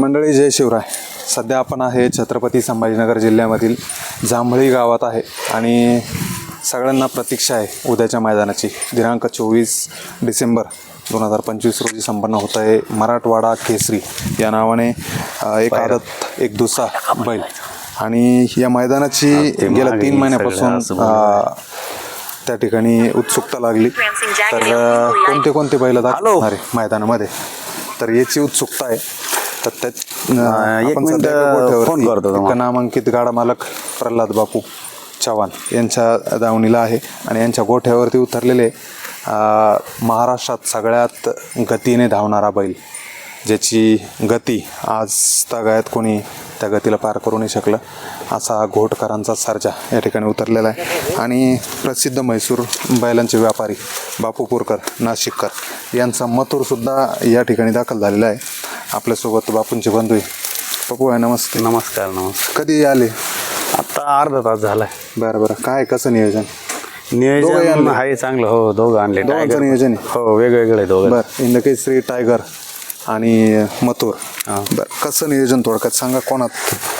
मंडळी जय शिवराय. सध्या आपण आहे छत्रपती संभाजीनगर जिल्ह्यामधील जांभळी गावात आहे आणि सगळ्यांना प्रतीक्षा आहे उद्याच्या मैदानाची. दिनांक चोवीस डिसेंबर दोन हजार पंचवीस रोजी संपन्न होत आहे मराठवाडा केसरी. या नावाने एक आदत एक दुसरा बैल. आणि या मैदानाची गेल्या तीन महिन्यापासून त्या ठिकाणी उत्सुकता लागली. तर कोणते कोणते बैल दाखवणार आहे मैदानामध्ये? तर याची उत्सुकता आहे. अ, एक आपण मिनिट, सध्या एका गोठ्यावरती फोन करतो तुम्हाला. एका नामांकित गाडा मालक प्रल्हाद बापू चव्हाण यांच्या दावणीला आहे आणि यांच्या गोठ्यावरती उतरलेले अ, महाराष्ट्रात सगळ्यात गतीने धावणारा बैल ज्याची गती आज तगायत कोणी त्या गतीला पार करू नाही शकलं असा घोटकरांचा सर्जा या ठिकाणी उतरलेला आहे आणि प्रसिद्ध म्हैसूर बैलांचे व्यापारी बापू पोरकर नाशिककर यांचा मथुरसुद्धा या ठिकाणी दाखल झालेला आहे आपल्यासोबत बापूंचे बंधू आहे. बापू आहे नमस्ते. नमस्कार नमस्कार. कधी आले? आता अर्धा तास झालाय. बरं बरं. काय कसं नियोजन? दोघंही नियोजन आणले? आहे चांगलं. हो दोघं आणले दोघांचं Tiger. नियोजन आहे? हो वेगवेगळे दोघं. बरं. इंदकेसरी टायगर आणि मथुर. बरं. कसं नियोजन थोडक्यात? सांगा कोणात?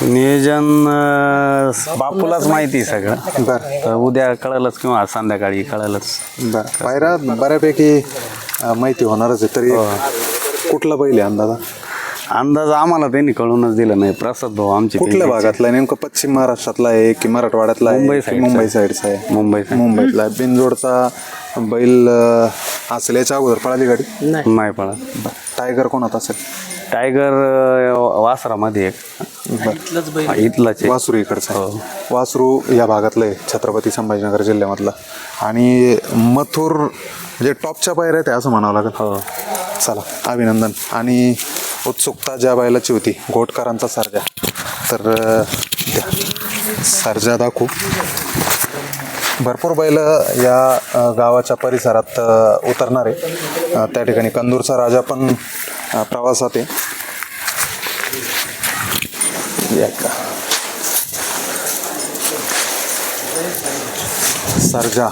नियोजन अं, बापूलाच माहिती आहे सगळं. बरं. तर उद्या कळलंच किंवा आज संध्याकाळी कळलंच. बरं. पायरा बऱ्यापैकी अं, माहिती होणारच आहे. तरी एक कुठला पहिले अंदाजा? अंदाज आम्हाला त्यांनी कळूनच दिलं नाही. प्रसाद भाऊ आमचे कुठल्या. भागातला आहे? नेमकं पश्चिम महाराष्ट्रातला आहे की मराठवाड्यातला आहे मुंबई की. मुंबई साईडचा आहे? मुंबई side. मुंबईतला आहे. बिनजोडचा बैल अं, असेल याच्या अगोदर पळाली गाडी? नाही. पळा टायगर कोणात असेल? टायगर अं, वासरामध्ये एक. हा, इथलाच. वासरू इकडचं हो. आहे वासरू या भागातलं आहे छत्रपती संभाजीनगर जिल्ह्यामधलं. आणि मथुर म्हणजे टॉपच्या पायऱ्या आहेत असं म्हणावं लागेल. हो. चला अभिनंदन. आणि उत्सुकता ज्या बैलाची होती घोटकरांचा सर्जा. तर द्या. सर्जा दाखवू. भरपूर बैल या गावाच्या परिसरात उतरणारे उतरणार. आहे त्या ठिकाणी कंदूरचा राजा पण प्रवासात आहे. या का. सर्जा.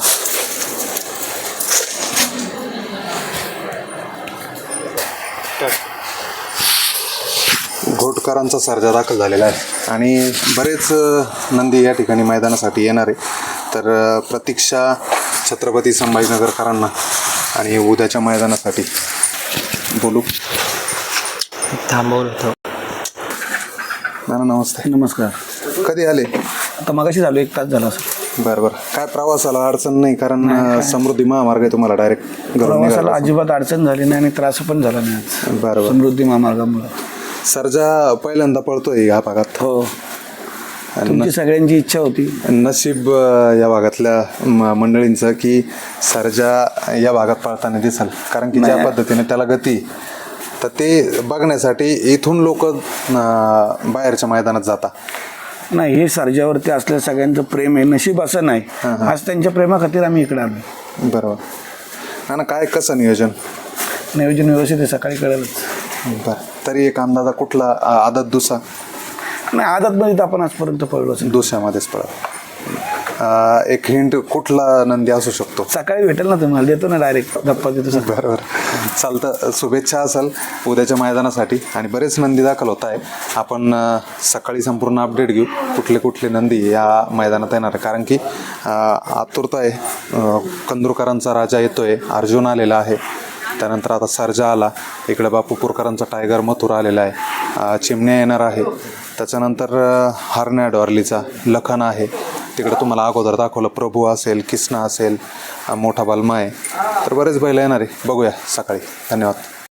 घोटकरांचा सर्जा दाखल झालेला आहे. आणि बरेच नंदी या ठिकाणी मैदानासाठी येणार. आहे तर प्रतीक्षा छत्रपती संभाजीनगरकरांना आणि उद्याच्या मैदानासाठी बोलू. थांबवलं होतं नाना नमस्ते. नमस्कार. कधी आले? आता मगाशी झालो एक तास झाला असं बरं बरं. काय प्रवासाला अडचण नाही कारण समृद्धी महामार्ग आहे तुम्हाला डायरेक्ट प्रवासाला निघाला अजिबात अडचण झाली नाही आणि त्रास पण झाला नाही बरं. समृद्धी महामार्गामुळे. सर्जा पहिल्यांदा पळतोय या भागात. हो. तुमची सगळ्यांची इच्छा होती. नशीब या भागातल्या म- मंडळींचं की सर्जा या भागात पळताना दिसल. कारण की ज्या पद्धतीने त्याला गती तर ते बघण्यासाठी इथून लोक बाहेरच्या मैदानात जातात नाही हे सर्जावरती असल्या सगळ्यांचं प्रेम आहे. नशीब असं नाही. आज त्यांच्या प्रेमाखातीर आम्ही इकडे आलो बरोबर. ना काय कसं नियोजन? नियोजन व्यवस्थित आहे. सकाळी कळलंच. बरं. तरी एक अंदाजा कुठला आदत दुसा? नाही आदतमध्ये तर आपण आजपर्यंत पळलोच नाही. दुसऱ्यामध्येच पळत एक हिंट कुठला नंदी असू शकतो? सकाळी भेटेल ना तुम्हाला देतो ना डायरेक्ट गप्पा देतो सकाळी. बरोबर चालतं शुभेच्छा असेल उद्याच्या मैदानासाठी आणि बरेच नंदी दाखल होत आहे आपण अ, सकाळी संपूर्ण अपडेट घेऊ कुठले कुठले नंदी या मैदानात येणार आहे कारण की अ, आतुरता आहे. अ, कंदुरकरांचा राजा येतोय अर्जुन आलेला आहे. त्यानंतर आता सर्जा आला. इकडे बापू पुरकरांचा टायगर मथुर आलेला आहे. चिमण्या येणार आहे. त्याच्यानंतर अ, हरण्या डॉर्लीचा लखन आहे. तिकडे तुम्हाला अगोदर दाखवलं प्रभू असेल किसना असेल मोठा बालमा आहे. तर बरेच बैल येणार आहे. बघूया सकाळी. धन्यवाद.